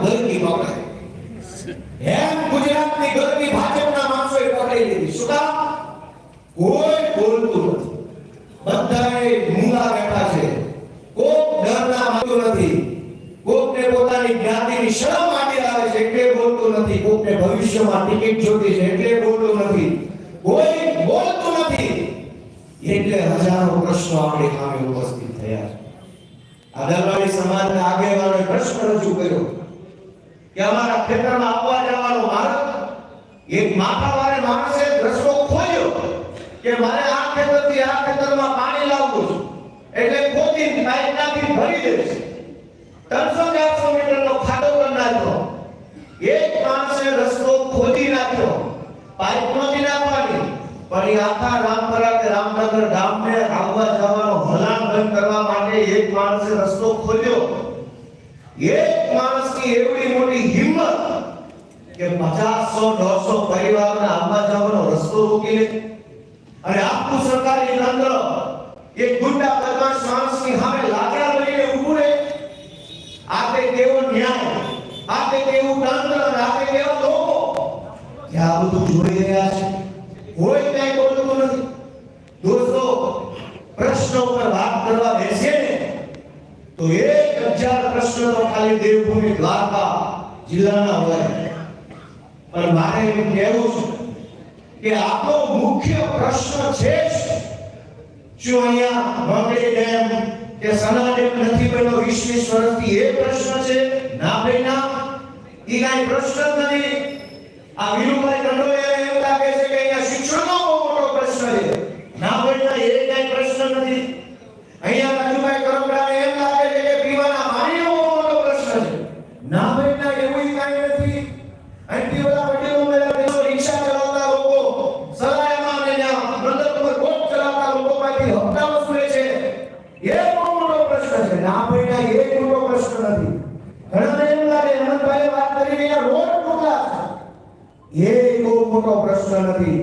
દીપડા એના એમ ગુજરાતની ગરમી ભાજપના માણસોએ પકડી લીધી. શું કામ? કોઈ બોલતું નથી. બધાએ મૂંગા બેઠા છે. કોક ડરના માનતું નથી. કોકને પોતાની જ્ઞાતિની શરમ માટે આવે છે એટલે બોલતું નથી. કોકને ભવિષ્યમાં ટિકિટ જોતી છે એટલે બોલતું નથી. કોઈ બોલતું નથી. એટલે હજારો પ્રશ્નો આપણી સામે ઉપસ્થિત થયા છે. આદરવાળી સમાજના આગેવાનોએ પ્રશ્ન રજૂ કર્યો. કે અમારા ખેતરમાં આવવા જવાનો માર્ગ, એક માથાવાળે માણસે રસ્તો ખોલ્યો કે મારે આ ખેતરથી આ ખેતરમાં પાણી લાવવું છે. એટલે ખોદી પાઇપનાથી ભરી દેશે ત્રણસો ચારસો મીટરનો ખાડો કરી નાખ્યો. એક માણસે રસ્તો ખોદી નાખ્યો. પાઇપ નહોતી નાખવાની. પણ એ આખા રામપરા કે રામનગર ગામને આવવા જવાનો હલાન બંધ કરવા માટે એક માણસે રસ્તો ખોલ્યો. એક માણસની એવડી કે પચાસસો, દોઢસો પરિવારને આવવા જવાનો રસ્તો રોકી લે અને આખું સરકારી તંત્ર એક ગુંડા બદમાશ માણસની સામે લાકડા લઈને ઊભું રહે. આપે કેવો ન્યાય, આપે કેવું તંત્ર આપે કેવો લોકો કે આ બધું જોઈ રહ્યા છે. કોઈ કઈ બોલતું નથી. દોસ્તો, પ્રશ્ન પર વાત કરવા બેસીએ તો એક હજાર પ્રશ્ન ખાલી દેવભૂમિ દ્વારકા જિલ્લાના હોય. પણ મારે એમ કહેવું છે કે આપણો મુખ્ય પ્રશ્ન છે જો અહીંયા મંગળી ડેમ કે સના ડેમ નથી બન્યો વીસ વીસ એ પ્રશ્ન છે? ના ભાઈ, ના. એ કાંઈ પ્રશ્ન જ નથી. આ વીરુભાઈ દંડોયા એમ લાગે છે કે અહીંયા શિક્ષણનો બહુ મોટો પ્રશ્ન છે ના બન્યા એ કાંઈ પ્રશ્ન નથી અહીંયા રાજુભાઈ કરમરાને એમ લાગે છે કે પીવાના પાણીનો બહુ મોટો પ્રશ્ન છે ના બન્યા એવું કાંઈ નથી અહીંથી બધા વડીલો મેળા તેઓ રિક્ષા ચલાવતા લોકો સરાયમાં ને ત્યાં બંદર ઉપર બોટ ચલાવતા લોકો પાસેથી હપ્તા વસૂલે છે એ બહુ મોટો પ્રશ્ન છે ના બન્યા એ મોટો પ્રશ્ન નથી ઘણાને એમ લાગે હેમંતભાઈએ વાત કરી રહ્યા રોડ ટૂંકા છે એ બહુ મોટો પ્રશ્ન નથી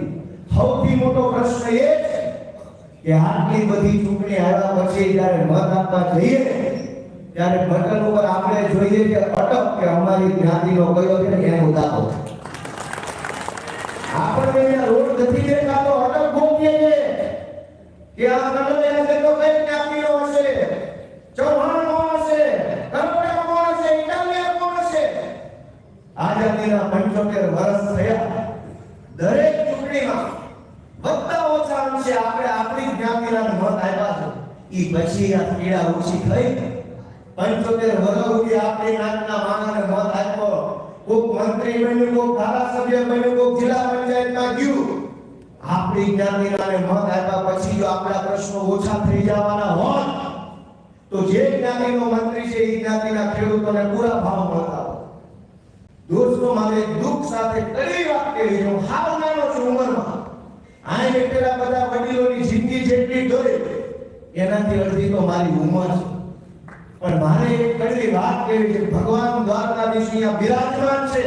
સૌથી મોટો પ્રશ્ન એ છે કે આટલી બધી ચૂંટણી આવ્યા પછી જ્યારે મત આપવા જઈએ ત્યારે બટન ઉપર આપણે જોઈએ કે અટક કે અમારી જ્ઞાતિનો કયો છે ને એનો દાખલો આપણને અહીંયા રોડ નથી દેખાતો અટક ગોતીએ છે કે આ મંડળ હશે તો કઈ જ્ઞાતિનો હશે ચૌહાણ કોણ હશે કરોડા કોણ હશે ઇટાલિયા કોણ હશે આઝાદીના 75 વર્ષ થયા. દરેક ચૂંટણીમાં વત્તા ઓછા અંશે આપણે આપણી જ્ઞાતિના મત આપ્યા છે. એ પછી આ પીડા ઓછી થઈ 75 વર્ષ સુધી આપણી નાતના માણસને મત આપ્યો. કોક મંત્રી બન્યું, કોક ધારાસભ્ય બન્યું, કોક જિલ્લા પંચાયતમાં ગયું. આપણી જ્ઞાતિનાને મત આપ્યા પછી જો આપણા પ્રશ્નો ઓછા થઈ જવાના હોત, તો જે જ્ઞાતિનો મંત્રી છે એ જ્ઞાતિના ખેડૂતોને પૂરા ભાવ મળતા દોસ્તો, મારે દુઃખ સાથે કઈ વાત કરી હું હાવ નાનો છું, ઉંમરમાં. આને બેઠેલા બધા વડીલોની જિંદગી જેટલી જોઈ, એનાથી અડધી તો મારી ઉંમર છે. પણ મારે એક કડવી વાત કરી છે, ભગવાન દ્વારકાધીશ અહીંયા બિરાજમાન છે.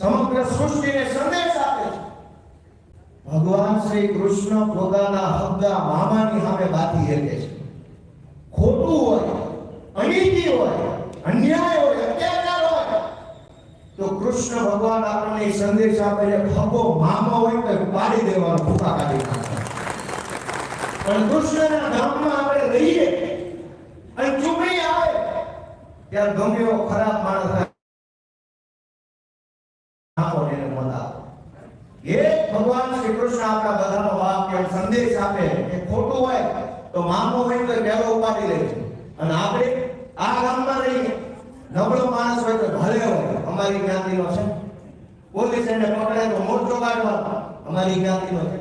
સમગ્ર સૃષ્ટિને સંદેશ આપે છે. ભગવાન શ્રી કૃષ્ણ પોતાના હબ્દા મામાની સામે બાકી હેકે છે. ખોટું હોય, અનીતિ હોય, અન્યાય હોય, અત્યારે તો કૃષ્ણ ભગવાન આપણને સંદેશ આપે છે ખભો મામો હોય તો પાડી દેવાનો, ભૂખા કાઢી પણ કૃષ્ણના ધામમાં આપણે રહીએ અને ચૂંટણી આવે, ત્યારે ગમે એવો ખરાબ માણસ ભગવાન શ્રી કૃષ્ણ આપણા બધાનો બાપ કે સંદેશ આપે કે ખોટું હોય તો મામો હોય તો ડેરો અને આપણે આ ગામમાં રહીએ, નબળો માણસ હોય તો ભલે હોય. અમારી જ્ઞાતિનો છે. પોલીસ એને પકડે તો મોટો કાઢવાનો અમારી જ્ઞાતિનો છે.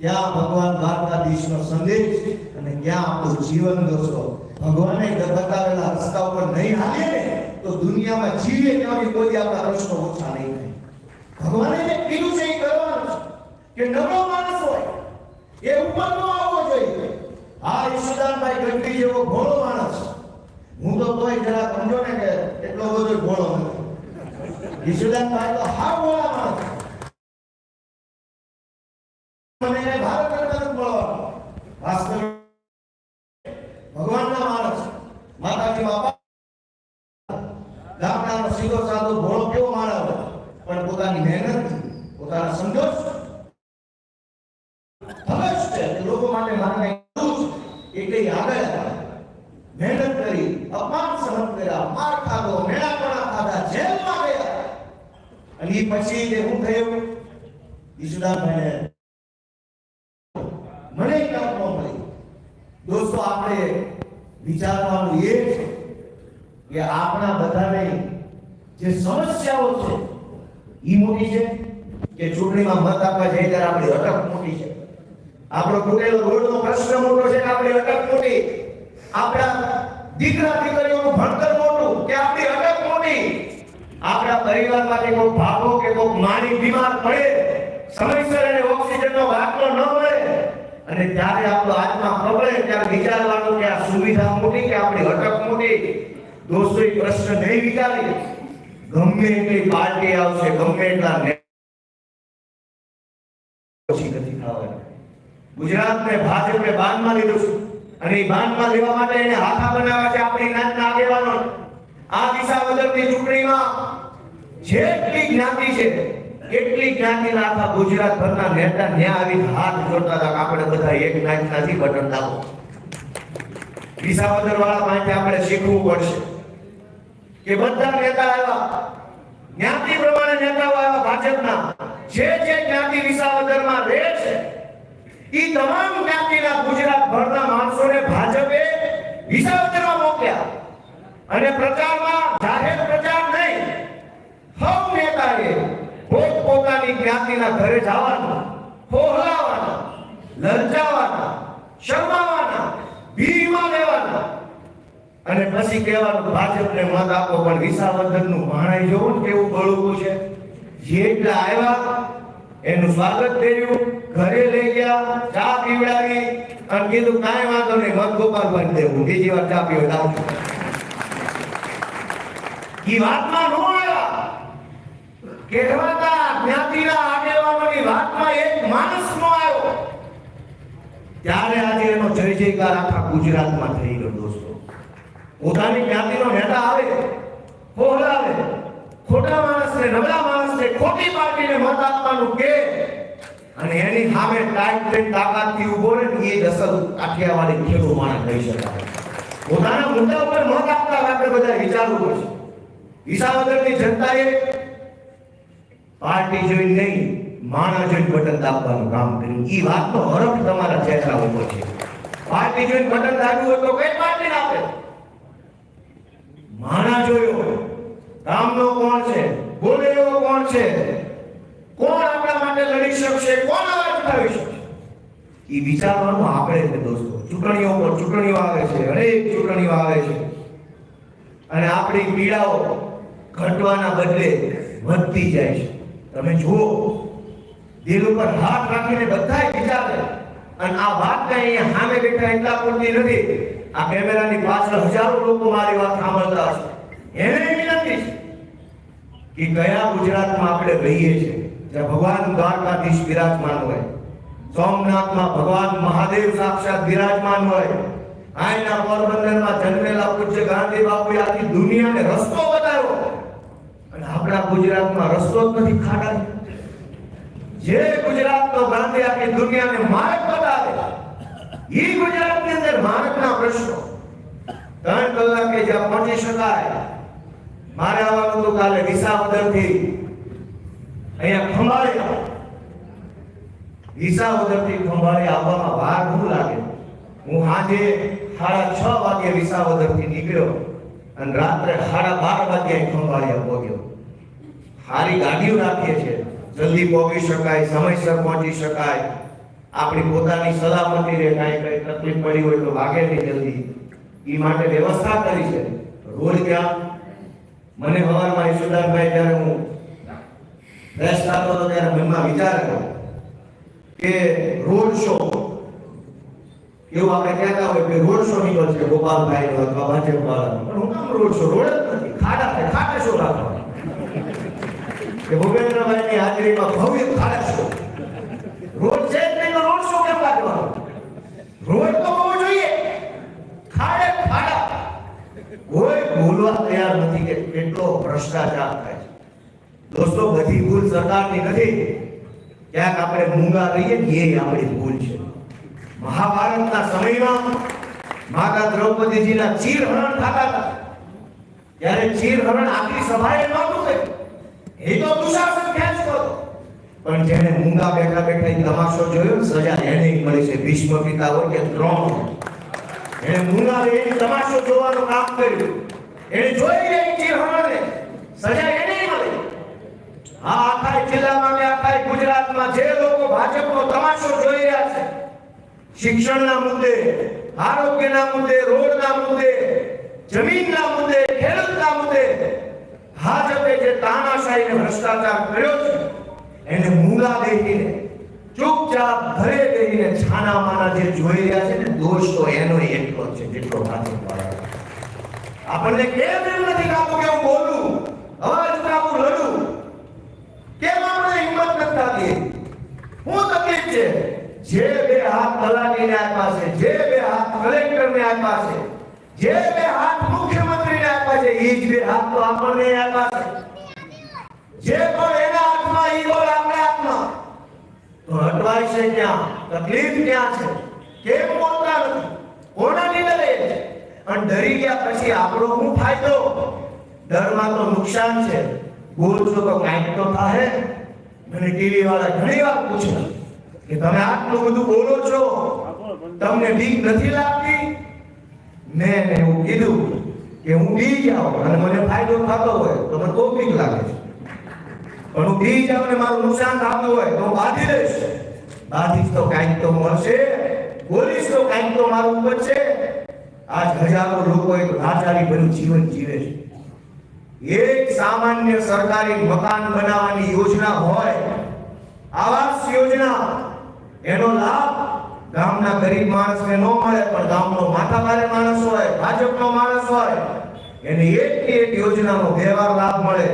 ત્યાં ભગવાન દ્વારકાધીશનો સંદેશ અને ક્યાં આપણું જીવન દોસ્તો ભગવાને બતાવેલા રસ્તા ઉપર નહીં હાલે ને, તો દુનિયામાં જીવે ત્યાંથી કોઈ આપણા પ્રશ્નો ઓછા નહીં થાય. ભગવાને જે કીધું છે કરવાનું કે નબળો માણસ હોય, એ ઉપર નો આવવો જોઈએ. આ ઈશુદાનભાઈ ગઢવી જેવો ભોળો માણસ. હું તો તોય જરા સમજો ને કે એટલો બધો ભોળો નથી ઈશુદાનભાઈ તો હા ભોળા માણસ મને એને ભારત કરતા નથી બોલવાનો વાસ્તવ ભગવાનના માણસ માતાજી બાપા ગામડાનો સીધો સાધો ભોળો કેવો માણસ હતો પણ પોતાની મહેનત પોતાના સંઘર્ષ ધગશ છે કે લોકો માટે મારે કંઈ કરવું છે એટલે એ આગળ આવ્યા. મહેનત કરી અપમાન સહન કર્યા માર ખાધો મેળાપણા ખાધા જેલમાં ગયા અને એ પછી જે હું થયું ઈશુદાનભાઈને મને તક ન મળી દોસ્તો આપણે વિચારવાનું એ છે કે આપણા બધાને જે સમસ્યાઓ છે એ મોટી છે કે ચૂંટણીમાં મત આપવા જઈએ ત્યારે આપણી અટક મોટી છે. આપણો તૂટેલો રોડનો પ્રશ્ન મોટો છે કે આપણી અટક મોટી. આપણા દીકરા દીકરીઓનું ભણતર મોટું કે આપણી અટક મોટી. આપણા પરિવારમાંથી કોઈ ભાગો કે કોઈ માની બીમાર પડે, સમયસર એને ઓક્સિજનનો બાટલો ન મળે અને ત્યારે આપણો આત્મા પ્રબળે ત્યારે વિચારવાનું કે આ સુવિધા મોટી કે આપણી અટક મોટી? દોસ્તો, એ પ્રશ્ન નહીં વિચારી ગમે એટલી પાર્ટી આવશે, ગમે એટલા પછી નથી ખાવાનું. ગુજરાતને ભાજપે બાનમાં લીધું છે. અને એ બાનમાં લેવા માટે એને હાથા બનાવ્યા છે આપણી જ્ઞાતના આગેવાનો. આ દિશા વિસાવદરની ચૂંટણીમાં જેટલી જ્ઞાતિ છે એટલી જ્ઞાતિના આખા ગુજરાતભરના નેતા ત્યાં આવી હાથ જોડતા હતા આપણે બધા એક જ્ઞાતિનાથી બટન દાબો. વિસાવદર વાળા માટે આપણે શીખવું પડશે કે બધા નેતા આવ્યા. જ્ઞાતિ પ્રમાણે નેતાઓ આવ્યા ભાજપના. જે જે જ્ઞાતિ વિસાવદરમાં રહે છે, ઈ તમામ જ્ઞાતિના ગુજરાત ભરના માણસોને ભાજપે વિસાવદરમાં મોકલ્યા. અને પ્રચારમાં જાહેર પ્રચાર નહીં. સૌ નેતાએ પોત પોતાની જ્ઞાતિના ઘરે જવાનું, ખોહલાવાના, લલચાવાના, શરમાવાના ભીમાં લેવાના અને પછી કહેવાનું, ભાજપને મત આપો, પણ વિસાવદરનું ભાણાઈ જોવું કેવું બળવું છે? જેટલા આવ્યા, એનું સ્વાગત કર્યું, ઘરે લઈ ગયા, ચા પીવડાવી, અને કીધું, કાંઈ વાંધો નહીં, મત ગોપાલભાઈ દેવું, બીજી વાર ચા પીવડાવું. એ વાતમાં નો આવ્યા. કહેવાતા જ્ઞાતિના આગેવાનોની વાતમાં એક માણસ નો આવ્યો. ત્યારે આજે એનો જય જયકાર આખા ગુજરાતમાં થઈ ગયો, દોસ્તો. પોતાની જ્ઞાતિનો નેતા આવે હોહલાવે ખોટા માણસને, નબળા માણસને, ખોટી પાર્ટીને મત આપવાનું કે. અને એની સામે ટાઈટ થઈને તાકાતથી ઊભો રહે ને એ જ અસલ કાઠિયાવાડી ખેડૂત માણસ થઈ શકાય. પોતાના મુદ્દા ઉપર મત આપતા આપણે બધા વિચારવું પડશે. વિસાવદરની જનતાએ પાર્ટી જોઈ નહીં, માણસ જોઈ બટન દાબવાનું કામ કર્યું. ઈ વાતનો હરખ તમારા ચહેરા ઉપર છે. પાર્ટી જોઈ બટન દાબ્યું હોય તો કઈ પાર્ટી આપે? માણા જોયો કામનો કોણ છે? બોલે એવો કોણ છે? કોણ આપણા માટે લડી શકશે? કોણ અવાજ ઉઠાવી શકશે? એ વિચારવાનું આપણે છે દોસ્તો. ચૂંટણીઓ પર ચૂંટણીઓ આવે છે, હરેક ચૂંટણીઓ આવે છે. અને આપણી પીડાઓ ઘટવાના બદલે વધતી જાય છે. તમે જુઓ, દિલ ઉપર હાથ રાખીને બધા વિચારે. અને આ વાત કઈ અહીંયા સામે બેઠા એટલા પૂરતી નથી. આ કેમેરાની પાછળ હજારો લોકો મારી વાત સાંભળતા હશે. એને વિનંતી છે કે કયા ગુજરાતમાં આપણે રહીએ છીએ. જ્યાં ભગવાન દ્વારકાધીશ બિરાજમાન હોય. સોમનાથમાં ભગવાન મહાદેવ સાક્ષાત બિરાજમાન હોય. આયના પોરબંદરમાં જન્મેલા પૂજ્ય ગાંધી બાપુએ આખી દુનિયાને રસ્તો આપણા ગુજરાતમાં રસ્તો જ નથી ખાડા. જે ગુજરાતનો ગાંધી આખી દુનિયાને માર્ગ બતાવે એ ગુજરાતની અંદર માર્ગના પ્રશ્નો. ત્રણ કલાકે જ્યાં પહોંચી શકાય, મારે આવવાનું હતું કાલે વિસાવદરથી અહીંયા ખંભાળે વિસાવદરથી ખંભાળે આવવામાં વાર શું લાગે. હું આજે સાડા છ વાગે વિસાવદરથી નીકળ્યો અને રાત્રે સાડા બાર વાગે ખંભાળિયા પહોંચ્યો. સારી ગાડીઓ રાખીએ છીએ. જલ્દી પહોંચી શકાય, સમયસર પહોંચી શકાય. આપણી પોતાની સલામતી રે કાંઈ કઈ તકલીફ પડી હોય તો વાગે નહીં જલ્દી. એ માટે વ્યવસ્થા કરી છે. રોડ ક્યાં મને હવારમાં યશોદાનભાઈ જ્યારે હું ફ્રેશ થતો હતો ત્યારે મનમાં વિચાર કર્યો કે રોડ શો, એવું આપણે કહેતા હોય કે રોડ શો નીકળશે ગોપાલભાઈ નો અથવા ભાજપ વાળાનો પણ હું કામ રોડ શો, રોડ જ નથી. ખાડા છે, ખાટે શો રાખવાનો કે ભૂપેન્દ્રભાઈની હાજરીમાં ભવ્ય ભારત શો રોજ છે નહીં રોડ શો કેમ રાખવાનો રોજ તો હોવો જોઈએ. ખાડે ખાડા. કોઈ ભૂલવા તૈયાર નથી કે કેટલો ભ્રષ્ટાચાર થાય છે. દોસ્તો, બધી ભૂલ સરકારની નથી. ક્યાંક આપણે મૂંગા રહીએ ને એ આપણી ભૂલ છે. મહાભારતના સમયમાં માતા દ્રૌપદીજીના ચીરહરણ થતા હતા. ત્યારે ચીરહરણ આખી સભાએ નહોતું થયું. એ તો દુશાસન ખેંચતો કરો પણ જેને મૂંગા બેઠા બેઠા તમાશો જોયો સજા, એને મળી છે ભીષ્મ પિતા હોય કે દ્રોણ એને મૂંગા એ તમાશો જોવાનું કામ કર્યું. એને જોઈ રહી ચીરહરણને સજા એને મળી. આ આખા જિલ્લામાં ને આખા ગુજરાતમાં જે લોકો ભાજપનો તમાશો જોઈ રહ્યા છે, શિક્ષણના મુદ્દે, આરોગ્યના મુદ્દે, રોડના મુદ્દે, જમીનના મુદ્દે, ખેડૂતના મુદ્દે ભાજપે જે તાનાશાહી ને ભ્રષ્ટાચાર કર્યો છે, એને મૂલા દેખીને ચૂપચાપ ઘરે બેહીને છાના માના જે જોઈ રહ્યા છે ને, દોષ તો એનો એટલો છે જેટલો ભાજપ વાળા આપણને કેમ એમ નથી કાપું કે હું બોલું? અવાજ કાપું લડું કેમ આપણે હિંમત નથી થતી? શું તકલીફ છે? જે બે હાથ તલાટીને આપ્યા છે, જે બે હાથ કલેક્ટરને આપ્યા છે, જે બે હાથ મુખ્યમંત્રીને આપ્યા છે એ જ બે હાથ તો આપણને આપ્યા છે. જે પણ એના હાથમાં, ઈ બોલ આપણે હાથમાં. તો અટવાય છે ક્યાં? તકલીફ ક્યાં છે? કેમ બોલતા નથી? કોનાથી ડરે અને ડરી ગયા પછી આપણો શું ફાયદો? ડરમાં તો નુકસાન છે. બોલશો તો કાંઈક તો થાય મને ટીવી વાળા ઘણી વાર પૂછે કે તમે આટલું બધું બોલો છો? તમને બીક નથી લાગતી? મેં એવું કીધું. કે હું બી જાઉં અને મને ફાયદો થતો હોય તો મને કોપિંગ લાગે છે. પણ હું બી જાઉં ને મારું નુકસાન થતું હોય તો હું બાંધી લઈશ બાંધીશ તો કાંઈક તો મળશે. બોલીશ તો કાંઈક તો મારું ઉપજશે આજ હજારો લોકો એક રાજારી ભર્યું જીવન જીવે છે. એક સામાન્ય સરકારી મકાન બનાવવાની યોજના હોય, આવાસ યોજના, એનો લાભ ગામના ગરીબ માણસને ન મળે, પણ ગામનો માથાભારે માણસ હોય, ભાજપનો માણસ હોય, એને એક એક યોજનાનો વ્યવહાર લાભ મળે.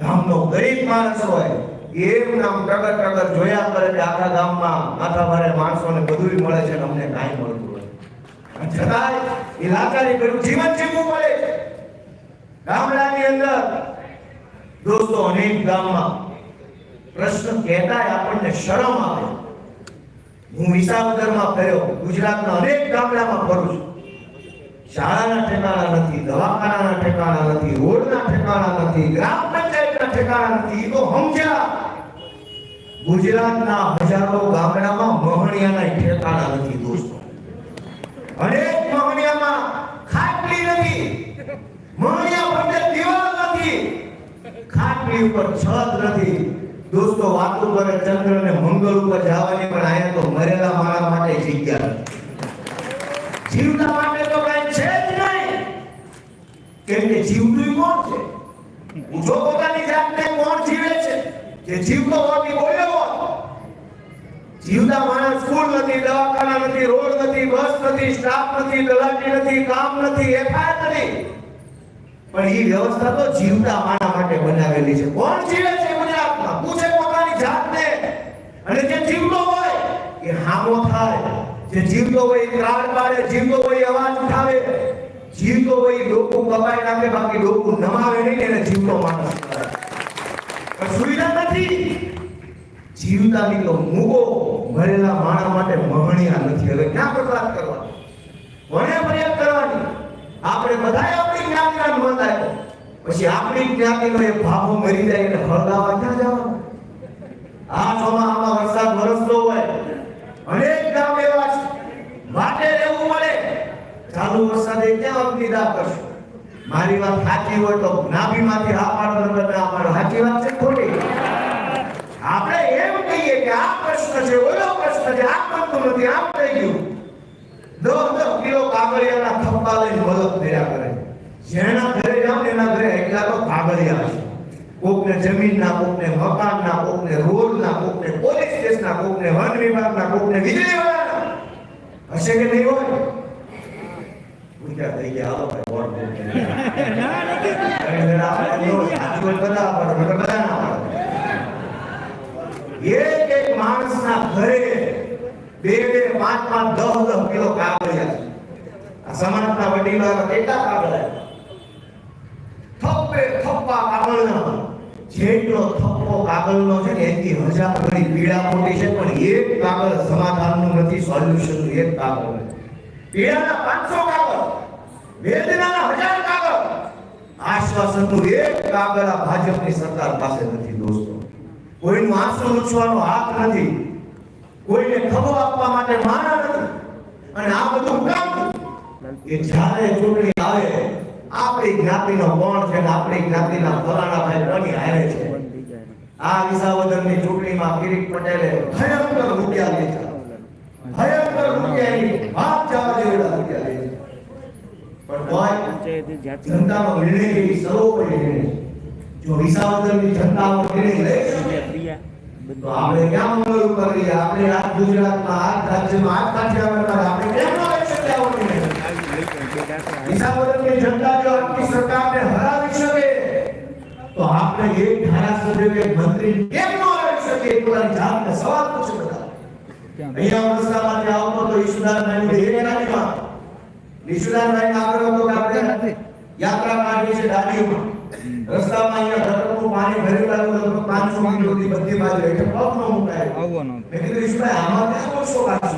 ગામનો ગરીબ માણસ હોય એમ નામ ટગર ટગર જોયા કરે કે આખા ગામમાં માથાભારે માણસોને બધું મળે છે અમને કાંઈ મળતું હોય છતાંય એ લાચારી ભર્યું, જીવન જીવવું પડે ગામડાની અંદર, દોસ્તો, અનેક ગામમાં પ્રશ્ન કહેતાય આપણને શરમ આવે. હું વિસાવદરમાં ફર્યો, ગુજરાતના અનેક ગામડામાં ફરું છું. શાળાના ઠેકાણા નથી, દવાખાનાના ઠેકાણા નથી, રોડના ઠેકાણા નથી, ગ્રામ પંચાયતના ઠેકાણા નથી તો સમજ્યા. ગુજરાતના હજારો ગામડામાં મહણિયાના ઠેકાણા નથી, દોસ્તો. અનેક મહણિયામાં ખાટલી નથી. મહણિયા પર દિવાલ નથી. ખાટલી ઉપર છત નથી. દોસ્તો, વાતો કરે ચંદ્ર ને મંગળ ઉપર જવાની, પણ આયા તો મરેલા માણસ માટે જગ્યા જીવતા માટે તો કઈ છે જ નહીં. કેમ કે જીવતું કોણ છે. જો પોતાની જાતને કોણ જીવે છે? જે જીવતો હોતી બોલ્યો હોત. જીવતા માણસ સ્કૂલ નથી, દવાખાના નથી, રોડ નથી, બસ નથી, સ્ટાફ નથી, તલાટી નથી, કામ નથી એફઆઈઆર નથી. પણ એ વ્યવસ્થા તો જીવતા માણા માટે બનાવેલી છે. કોણ જીવે છે ગુજરાતમાં પૂછે પોતાની જાતને અને જે જીવતો હોય એ હામો જે જીવતો હોય ત્રાળ પાડે, જીવતો હોય અવાજ ઉઠાવે. જીવતો હોય ડોકું કપાઈ નાખે, બાકી ડોકું નમાવે નહીં, એને જીવતો માણસ સુવિધા નથી. જીવતાની તો મૂકો, મરેલા માણસ માટે મહણિયા નથી. હવે ક્યાં બરબાદ કરવા. વણે ફરિયાદ કરવાની. આપણે બધાએ આપણી જ્ઞાતિના આપ્યો. પછી આપણી જ્ઞાતિનો એ ભાભો મરી જાય એટલે હળગાવા ક્યાં જવાનું? આ ચોમાસામાં વરસાદ વરસતો હોય. અનેક ગામ એવા છે એવું પડે ચાલુ વરસાદે ક્યાં અગ્નિદાહ કરશો મારી વાત સાચી હોય તો નાભીમાંથી હા પાડો નંબર ના પાડો. સાચી વાત છે કે એમ આ કે આ પ્રશ્ન છે, ઓલો પ્રશ્ન છે, આ બનતું નથી આમ થઈ ગયું. દસ દસ કિલો કાગળિયાના થપ્પા લઈને મદદ કર્યા કરે. જેના ઘરે જાવ એના ઘરે એટલા તો કાગળિયા છે કોકને જમીનના, કોકને મકાનના, કોકને રોડના, કોકને પોલીસ સ્ટેશનના, કોકને વન વિભાગના, કોકને વીજળીવાળાના હશે કે નહીં હોય ભૂખ્યા થઈ ગયા હાલો ભાઈ વોટ દો. અરે જરા આપણે જો સાચું હોય તો બધા પડે નકર બધા ના પડે એક એક માણસના ઘરે બે બે પાંચ પાંચ દસ દસ કિલો કાગળિયા છે. આ સમાજના વડીલો એવા કેટલા કાગળિયા થપ્પે થપ્પા કાગળના જેટલો થપ્પો કાગળનો છે ને એથી હજાર ઘણી પીડા મોટી છે, પણ એક કાગળ સમાધાનનું નથી સોલ્યુશનનું એક કાગળ. પીડાના પાંચસો કાગળ, વેદનાના હજાર કાગળ. આશ્વાસનનું એક કાગળ આ ભાજપની સરકાર પાસે નથી, દોસ્તો. કોઈનું આંસુ લૂછવાનો હાથ નથી. કોઈને ખબર આપવા માટે માણા નથી. અને આ બધું કામ એ જ્યારે ચૂંટણી આવે આપણી જ્ઞાતિનો કોણ છે ને આપણી જ્ઞાતિના ફલાણા ભાઈ કોની હારે છે. આ વિસાવદરની ચૂંટણીમાં કિરીટ પટેલે ભયંકર રૂપિયા લીધા ભયંકર રૂપિયાની વાત જવા જેવડા રૂપિયા લીધા પણ તોય જનતાનો નિર્ણય એ સર્વોપરી નિર્ણય. જો વિસાવદરની જનતાનો નિર્ણય લઈ તો આપણે ક્યાં મંગળ કરીએ? આપણે આ ગુજરાતમાં આ રાજ્યમાં આ કાઠિયાવાડમાં આપણે કેમ ન લઈ શકીએ આવો નિર્ણય વિસાવદરની જનતા જો આપણી સરકારને હરાવી શકે તો આપણે એક ધારાસભ્ય કે મંત્રી કેમ ન શકીએ? એ પોતાની જાતને સવાલ પૂછે બધા. અહીંયા રસ્તામાંથી આવતો તો ઈશુદાનભાઈ નું એક રાજ્યમાં ઈશુદાનભાઈ ને આગળ હતો કે આપણે યાત્રા માર્ગે છે દાડીઓમાં રસ્તામાં અહીંયા ગટરનું પાણી ભરેલું આવ્યું હતું પાંચસો મીટર સુધી બધી બાજુ એટલે પગ ન મુકાય. આવવાનો. મેં કીધું ઈશુભાઈ આમાં ક્યાં બોલશો કાઢશું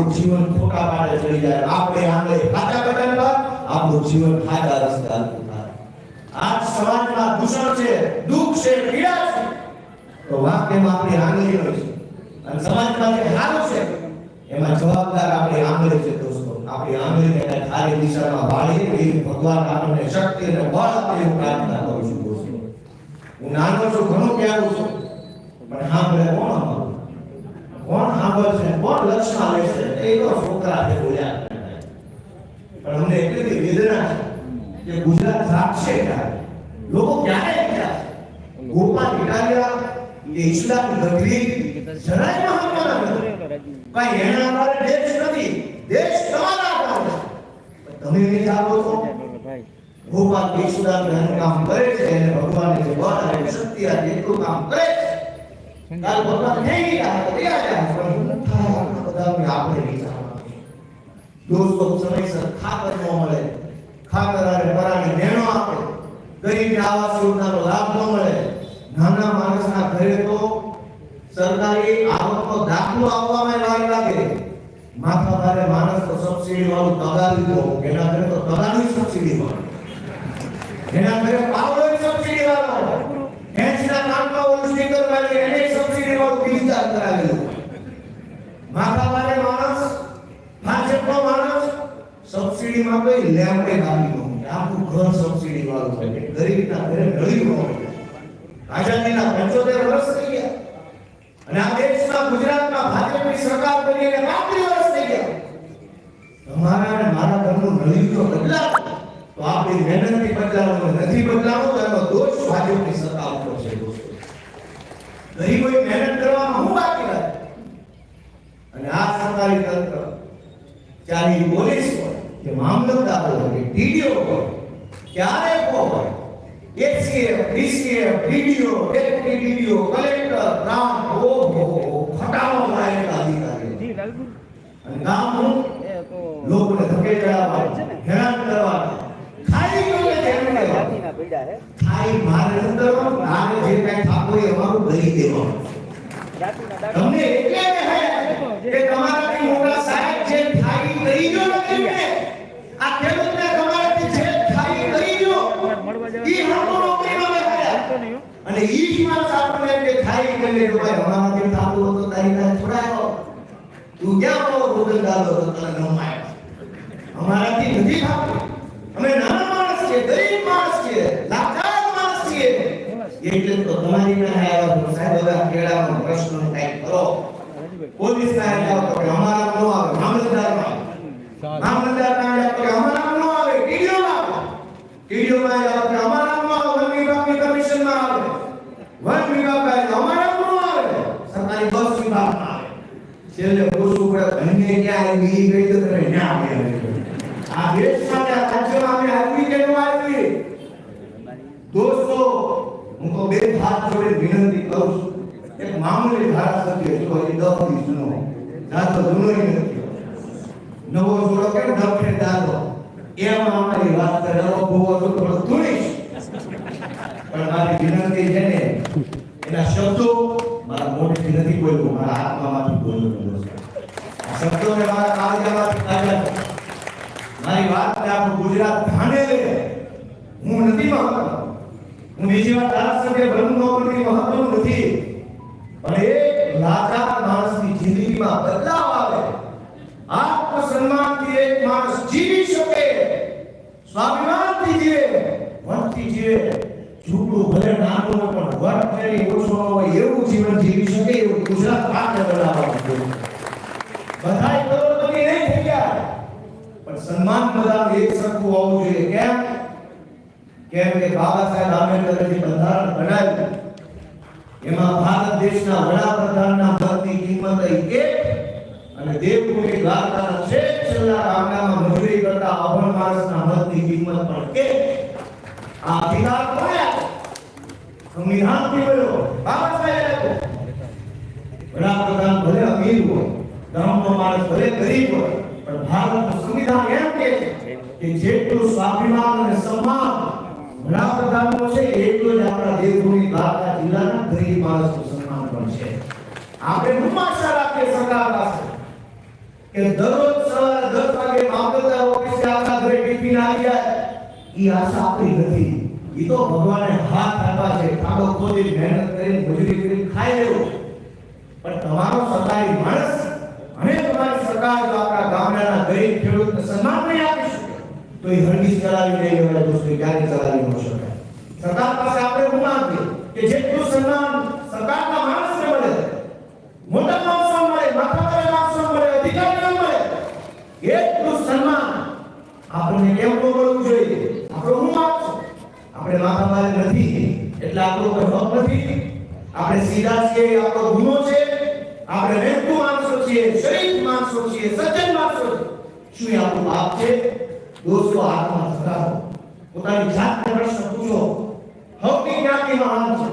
આપણું જીવન ખોટા પાડે ચડી જાય આપણી આંગળી ખાતા બટન પર આપણું જીવન ખાતા રસ્તે હાલતું થાય આજ સમાજમાં દૂષણ છે દુઃખ છે પીડા છે તો વાક્યમાં આપણી આંગળી હોય છે અને સમાજમાં જે સારું છે એમાં જવાબદાર આપણી આંગળી છે દોસ્તો। આપણી આંગળીને કાંઈ સારી દિશામાં વાળીએ, એવી ભગવાન આપણને શક્તિ અને બળ આપે એવું પ્રાર્થના કરું છું દોસ્તો। હું નાનો છું, ઘણું કહેવું છું, પણ સાંભળે કોણ અમારું કોણ સાંભળશે કોણ લક્ષમાં લેશે એ તો છોકરા છે બોલ્યા પણ અમને એટલી બધી વેદના છે કે ગુજરાત રાખશે ક્યારે લોકો ક્યારે વિચારશે ગોપાલ ઇટાલિયા કે ઇસ્લામ ગઢવી જરાય મહત્વના નથી કઈ એના આધારે દેશ નથી દેશ તમારા આધારે છે. પણ તમે વિચારો છો ગોપાલ ઈશ્વરાન ઘરનું કામ કરે છે અને ભગવાનને જે બળ અને શક્તિ આપે એટલું કામ કરે છે દાખલો આપવામાં વાર લાગે માથા ભારે માણસ તો સબસિડી વાળું તગાર લીધો એના ઘરે તો એના ઘરે પાવડો સબસિડી વાળો એન્જિનના નામમાં ઓલું સ્ટીકર એને વાળું બિલ્ડિંગ કરાવેલું માથા વાળે માણસ, ભાજપનો માણસ સબસિડીમાં કોઈ લેમ્પે કાપી ન આખું ઘર સબસિડી વાળું છે ગરીબના ઘરે ગળી નો આઝાદીના 75 વર્ષ થઈ ગયા. અને આ દેશમાં ગુજરાતમાં ભાજપની સરકાર બની અને 35 વર્ષ થઈ ગયા. તમારા અને મારા ઘરનું નળી તો બદલાવો તો આપણી મહેનતથી બદલાવો નથી બદલાવો તો એનો દોષ ભાજપની સરકાર ઉપર છે દોસ્તો ગરીબોએ મહેનત કરવામાં હું બાકી રહે અને આ સરકારી તંત્ર ચાહે પોલીસ હોય કે મામલતદાર હોય કે ડીડીઓ હોય ક્યારે હોય ACF DCF DDO deputy DDO collector ગ્રામ ઓ હો ખટાવો લાયક અધિકારીઓ. અને કામ હું લોકોને ધકે હેરાન કરવા ખાઈ ગયો ધ્યાન દેવા. ખાઈ મારે છો તમને એટલે છે કે તમારાથી મોટા સાહેબ જે થાળી કરી ને તેમને, આ ખેડૂતને તમારાથી જે થાળી કરી ગયો, ઈ હાથો નોકરીમાં બેઠા અને ઈ જ માણસ આપણને કે થાળી કરી લે ભાઈ અમારાથી થાતું હતો તારી ના છોડાયો. તું ક્યાં બહુ રોદન ગાલો તો તને ગમાય અમારાથી નથી થાતું. અમે નાના માણસ છીએ, ગરીબ માણસ છે લાખ એટલે તો તમારી પાસે આવ્યા સાહેબ હવે કેળાનો પ્રશ્ન કંઈક કરો. પોલીસ ના આવ્યા તો અમારા નો આવે મામલતદારમાં મામલતદાર ના આવ્યા તો અમારા નો આવે ટીડીઓ માં આવે. ટીડીઓ આવ્યા તો અમારા નો આવે વન વિભાગની કમિશનમાં આવે. વન વિભાગ આવ્યા અમારા નો આવે. સરકારી બસ વિભાગમાં આવે. છેલ્લે પૂછવું પડે ધન્ય ક્યાં આવી ગઈ તો તમે ન્યા આવે આ દેશ માટે આ રાજ્યમાં અમે આવી કે ન આવી દોસ્તો હું તો બે હાથ જોડે વિનંતી કરું છું. એક મામૂલી ધારાસભ્ય જો એ દસ દી જૂનો. દાદો જૂનો નથી. નવો જોડો કેમ ડફે દાદો એમાં અમારી વાત કરે ભૂવો તો થોડો ધૂણીશ. પણ મારી વિનંતી છે ને, એના શબ્દો મારા મોઢેથી નથી બોલવું, મારા આત્મામાંથી બોલવું આ શબ્દોને મારા કાળજામાંથી કાઢ્યા મારી વાત ને આપણું ગુજરાત ધાને લે હું નથી માંગતો હું બીજી વાર ધારાસભ્ય બનવું નોકરી મહત્વનું નથી. પણ એક લાચાર માણસની જિંદગીમાં બદલાવ આવે. આત્મસન્માનથી એક માણસ જીવી શકે. સ્વાભિમાનથી જીવે, વનથી જીવે. ઝૂંપડું ભલે નાનું હોય, પણ વન ફેરી ઓછો ન હોય, એવું જીવન જીવી શકે, એવું ગુજરાત માટે બનાવવાનું છે બધાય કરોડપતિ નહીં થઈ ગયા. પણ સન્માન બધાનું એક સરખું હોવું જોઈએ. કેમ? કેમ કે બાબા સાહેબ આંબેડકરે જે બંધારણ બનાવ્યું. એમાં ભારત દેશના વડાપ્રધાનના પદની કિંમત એક અને દેવભૂમિ દ્વારકાના છેક છેલ્લા ગામડામાં મજૂરી કરતા અભણ માણસના મતની કિંમત પણ એક. આ અધિકાર કોને સંવિધાનથી મળ્યો. બાબા સાહેબ આપ્યો. વડાપ્રધાન ભલે અમીર હોય, ધર્મનો માણસ ભલે ગરીબ હોય, પણ ભારતનું સંવિધાન એમ કે છે કે જેટલું સ્વાભિમાન અને સન્માન વડાપ્રધાનનો છે, એટલું જ આપણા દેવભૂમિ દ્વારકા જિલ્લાના ગરીબ માણસનું સન્માન પણ છે. આપણે હું આશા રાખીએ સરકાર પાસે કે દરરોજ સવારે દસ વાગે મામલતદાર ઓફિસે આપણા ઘરે ટિફિન આવી જાય. એ આશા આપણી નથી. એ તો ભગવાને હાથ આપ્યા છે. ખાડો ખોદી મહેનત કરીને મજૂરી કરીને ખાઈ લેવો. પણ તમારો સરકારી માણસ અને તમારી સરકાર જો આપણા ગામડાના ગરીબ ખેડૂતને સન્માન નહીં આપી શકે તો એ હરગીજ ચલાવી નહીં હોય દોસ્તો ક્યારે ચલાવી ન શકાય. સરકાર પાસે આપણે હું માંગીએ કે જેટલું સન્માન સરકારના માણસને મળે, મોટા માણસો મળે માથાભારે માણસો મળે, અધિકારીઓ મળે એટલું સન્માન આપણને કેમ ન મળવું જોઈએ? આપણો હું માપ આપણે માથાભારે નથી, એટલે આપણો કોઈ હક નથી. આપણે સીધા છીએ, આપણો ગુનો છે. આપણે રહેતું માણસો છીએ, શરીફ માણસો છીએ, સજ્જન માણસો છીએ. શું આપણું પાપ છે? દોસ્તો હાથમાં ધરાવો પોતાની જાતને પ્રશ્ન પૂછો હવની જ્ઞાતિ મહાન છે.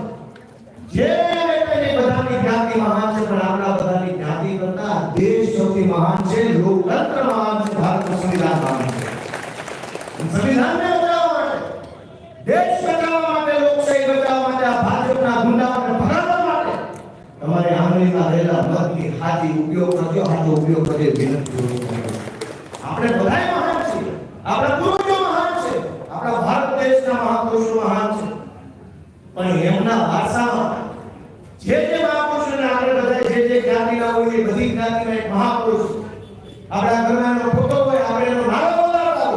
જે વ્યક્તિની બધાની જ્ઞાતિ મહાન છે, પણ આપણા બધાની જ્ઞાતિ કરતા દેશ સૌથી મહાન છે, લોકતંત્ર મહાન છે, ભારતનું સંવિધાન મહાન છે. સંવિધાનને બચાવવા માટે, દેશ બચાવવા માટે, લોકશાહી બચાવવા માટે, આ ભાજપના ગુંડાઓને ભગાડવા માટે તમારે આંગળીમાં રહેલા મતની હાથી ઉપયોગ કરજો, હાથો ઉપયોગ કરજો વિનંતી આપણે બધાય આપણા પૂર્વજો મહાન છે. આપણા ભારત દેશના મહાપુરુષો મહાન છે. પણ એમના વારસામાં જે જે મહાપુરુષોને આપણે બધા જે જે જ્ઞાતિના હોય એ બધી જ્ઞાતિના એક મહાપુરુષ આપણા ઘરમાં ફોટો હોય, આપણે એનો નારો બોલાવતા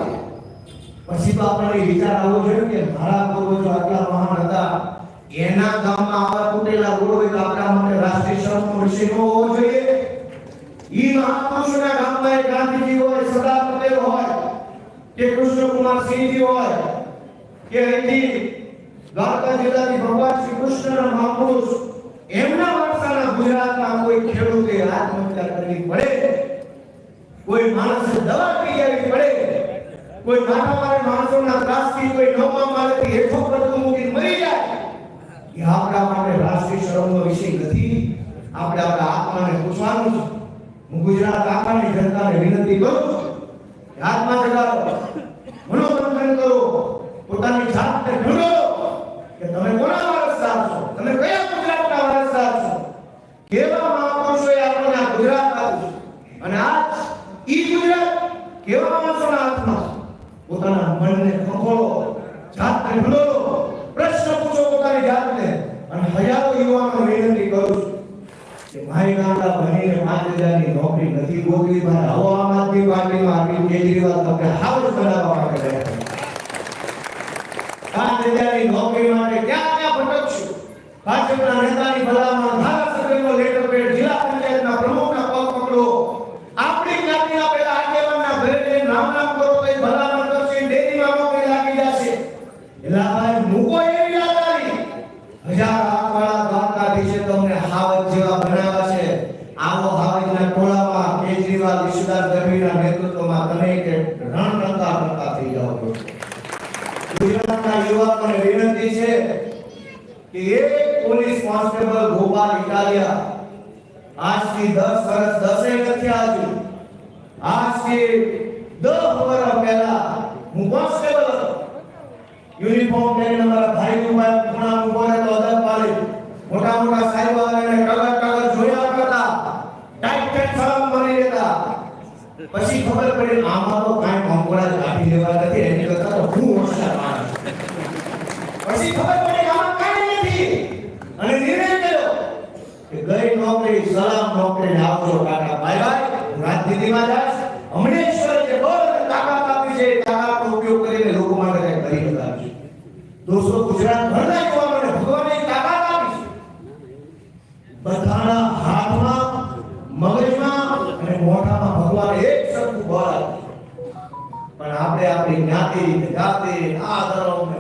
પછી તો આપણને વિચાર આવવો જોઈએ કે મારા પૂર્વજો આટલા મહાન હતા, એના ગામમાં આવા તૂટેલા રોડ હોય તો આપણા માટે રાષ્ટ્રીય શરમનો વિષય ન હોવો જોઈએ. ઈ મહાપુરુષોના ગામમાં એક ગાંધીજી હોય, સરદાર પટેલ હોય કે કૃષ્ણકુમાર સિંહજી હોય, કે અહીંથી દ્વારકા જિલ્લાથી ભગવાન શ્રી કૃષ્ણના મહાપુરુષ, એમના વારસાના ગુજરાતના કોઈ ખેડૂતે આત્મહત્યા કરવી પડે? કોઈ માણસે દવા પી જવી પડે? કોઈ માથાભારે માણસોના ત્રાસથી કોઈ નોમા મારેથી હેઠો પડતું મૂકી મરી જાય? એ આપણા માટે રાષ્ટ્રીય શરમનો વિષય નથી. આપણે આપણા આત્માને પૂછવાનું છે. હું ગુજરાત આખાની જનતાને વિનંતી કરું છું. હાથમાં લગાડો મનોમંથન કરો. પોતાની જાતને ઢૂંઢો કે તમે કોના વારસદાર છો તમે કયા ગુજરાતના વારસદાર છો કેવા મહાપુરુષોએ આપણને આ ગુજરાત આપ્યું અને આજ ઈ ગુજરાત કેવા માણસોના હાથમાં પોતાના મનને ખખોળો, જાતને ભૂલો ગામડા ભણીને પાંચ હજારની નોકરી નથી ગોતવી, પણ હવે આમ આદમી પાર્ટીમાં અરવિંદ કેજરીવાલ તમને હાઉસ બનાવવા માટે છે. પાંચ હજારની નોકરી માટે ક્યાં ક્યાં ભટકશું ભાજપના નેતાની ભલામણ ધારાસભ્યનો લેટર પેડ જિલ્લા પંચાયતના પ્રમુખના પગ પકડો આપણી જ્ઞાતિના પેલા આગેવાનના ઘરે જઈને નામ નામ કરો તો એ ભલામણ કરશે ડેરીમાં નોકરી લાગી જશે એલા ભાઈ મૂકો એવી લાચારી હજાર આંકડા દ્વારકાધીશે તમને હાવજ જેવા બનાવ્યા છે આવો હાવજના ટોળામાં કેજરીવાલ ઈશુદાર ગઢવીના નેતૃત્વમાં તમે કે રણરંગા રંગા થઈ જાઓ છો. ગુજરાતના યુવાનોને વિનંતી છે કે એક પોલીસ કોન્સ્ટેબલ ગોપાલ ઇટાલિયા, આજથી દસ વર્ષ દસે નથી આવ્યું આજથી દસ વર્ષ પહેલા હું કોન્સ્ટેબલ હતો. યુનિફોર્મ પહેરીને મારા ભાઈ ઉપર ખૂણા ઊભો રહેતો અદબ પાડી. મોટા મોટા સાહેબ આવીને કલર કલર જોયા કરતા ટાઈટ ટાઈટ સલામ કરી દેતા પછી ખબર પડી, આમાં તો કાંઈ ભંગોળા જ કાઢી લેવા નથી. એની કરતા તો હું હોશિયાર પછી ખબર પડી કે આમાં કાંઈ નથી અને નિર્ણય કર્યો કે ગઈ નોકરી, સલામ નોકરી આવજો કાકા, બાય બાય. હું રાજનીતિમાં જાશ હમણેશ્વર જે બળ તાકાત આપી છે તાકાતનો ઉપયોગ કરીને લોકો માટે કંઈક કરી બતાવીશ દોસ્તો, ગુજરાત ભરના યુવાનોને ભગવાને તાકાત આપી છે. બધાના હાથમાં, મગજમાં અને મોઢામાં ભગવાન એક સરખું બળ આપ્યું પણ આપણે આપણી જ્ઞાતિ જાતિ આ ધર્મ ને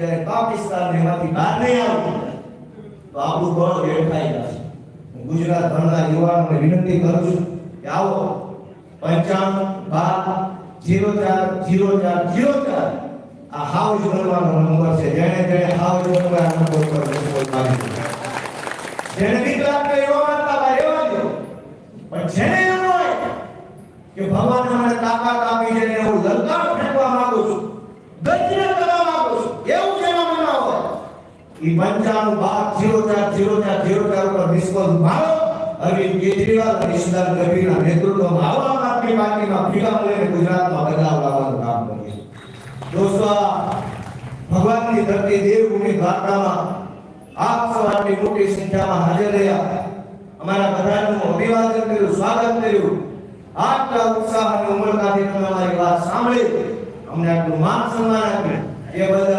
ભારત માતા પાકિસ્તાન એમાંથી બહાર નહીં આવતું તો આપણું બળ વેડફાઈ જશે. હું ગુજરાત ભણના યુવાનોને વિનંતી કરું છું કે આવો. પંચાણું, બાર, જીરો ચાર જીરો ચાર જીરો ચાર. આ હાઉસ ભરવાનો નંબર છે. જેને જેને હાઉસ બનવા નંબર પર લોકો મારી જેને બીક લાગતો એવા માનતા હોય એવા પણ જેને એમ હોય કે ભગવાન મને તાકાત આપી છે ને હું લલકાર ફેંકવા માંગુ છું ગજને કરવા માંગુ છું એવું જેના મનમાં હોય ઈ પંચાણું બાર જીરો ચાર જીરો ચાર જીરો ચાર ઉપર મિસ કોલ મારો અરવિંદ કેજરીવાલ અને ઈશદાર ગઢવીના નેતૃત્વમાં આવા આપની પાર્ટીમાં ભેગા મળીને ગુજરાતમાં બદલાવ લાવવાનું કામ કરીએ. દોસ્તો ભગવાનની ધરતી દેવભૂમિ દ્વારકામાં આપ સૌ મોટી સંખ્યામાં હાજર રહ્યા. અમારા બધાનું અભિવાદન કર્યું, સ્વાગત કર્યું. આટલા ઉત્સાહ અને ઉમળકાથી તમે અમારી વાત સાંભળી. અમને આટલું માન સન્માન આપ્યું. એ બદલ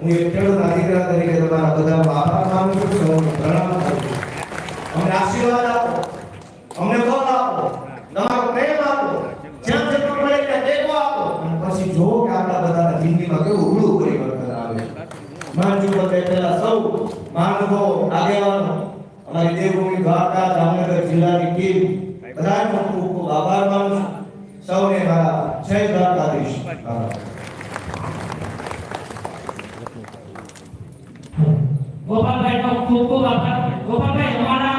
હું એક ખેડૂતના દીકરા તરીકે તમારા બધા આભાર માનું છું સૌને પ્રણામ કરું છું અમને આશીર્વાદ આપો. અમને બળ આપો. તમારો પ્રેમ આપો. જ્યાં જેટલું મળે ત્યાં ટેકો આપો. અને પછી જો કે આપણા બધાના જિંદગીમાં કેવું ઉગડું પરિવર્તન આવે માનજી પર પહેલા સૌ મહાનુભાવો આગેવાનો, અમારી દેવભૂમિ દ્વારકા, જામનગર જિલ્લાની ટીમ, બધાનો ખૂબ ખૂબ આભાર માનું છું. સૌને મારા જય દ્વારકાધીશ. આભાર. ગોપાલભાઈ નો ખૂબ ખૂબ આભાર ગોપાલભાઈ અમારા